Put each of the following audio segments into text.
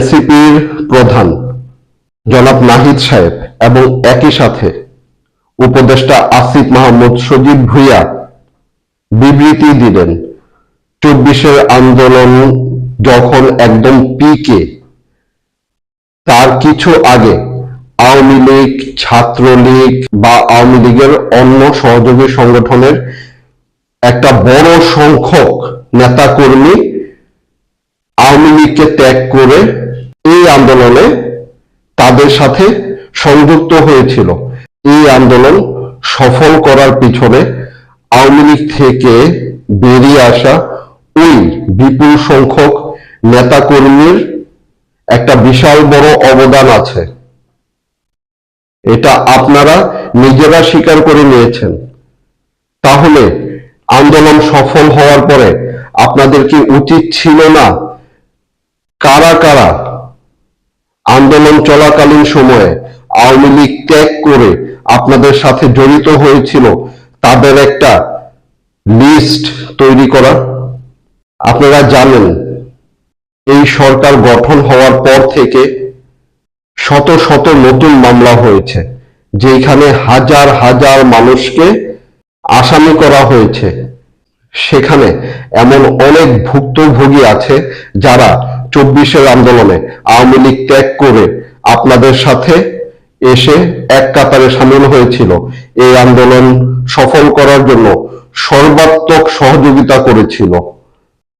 এনসিপির প্রধান জনাব নাহিদ সাহেব এবং একই সাথে উপদেষ্টা আসিফ মাহমুদ সজীব ভুইয়া বিবৃতি দিলেন। চব্বিশের আন্দোলন যখন একদম পিকে, তার কিছু আগে আওয়ামী লীগ, ছাত্রলীগ বা আওয়ামী লীগের অন্য সহযোগী সংগঠনের একটা বড় সংখ্যক নেতাকর্মী আওয়ামী লীগকে ত্যাগ করে আন্দোলনে তাদের সাথে সংযুক্ত হয়েছিল। এই আন্দোলন সফল করার পিছনে আওয়ামী লীগ থেকে বেরিয়ে আসা ওই বিপুল সংখ্যক নেতাকর্মীর একটা বিশাল বড় অবদান আছে। এটা আপনারা নিজেরা স্বীকার করে নিয়েছেন। তাহলে আন্দোলন সফল হওয়ার পরে আপনাদের কি উচিত ছিল না? কারা কারা আন্দোলন চলাকালীন সময়ে আওয়ামী লীগ ত্যাগ করে আপনাদের সাথে জড়িত হয়েছিল তাদের একটা লিস্ট তৈরি করা। আপনারা জানেন, এই সরকার গঠন হওয়ার পর থেকে শত শত নতুন মামলা হয়েছে যেখানে হাজার হাজার মানুষকে আসামি করা হয়েছে। সেখানে এমন অনেক ভুক্তভোগী আছে যারা চব্বিশের আন্দোলনে আওয়ামী লীগ ত্যাগ করে আপনাদের সাথে এসে এক কাতারে সামিল হয়েছিল। এই আন্দোলন সফল করার জন্য সর্বাত্মক সহযোগিতা করেছিল।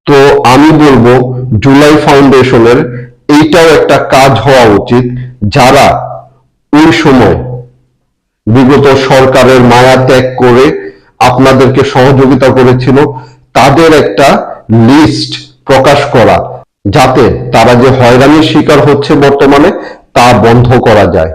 তো আমি বলব, জুলাই ফাউন্ডেশনের এইটাও একটা কাজ হওয়া উচিত, যারা ওই সময় বিগত সরকারের মায়া ত্যাগ করে আপনাদেরকে সহযোগিতা করেছিল, তাদের একটা লিস্ট প্রকাশ করা যাতে তারা যে হয়রানির শিকার হচ্ছে বর্তমানে তা বন্ধ করা যায়।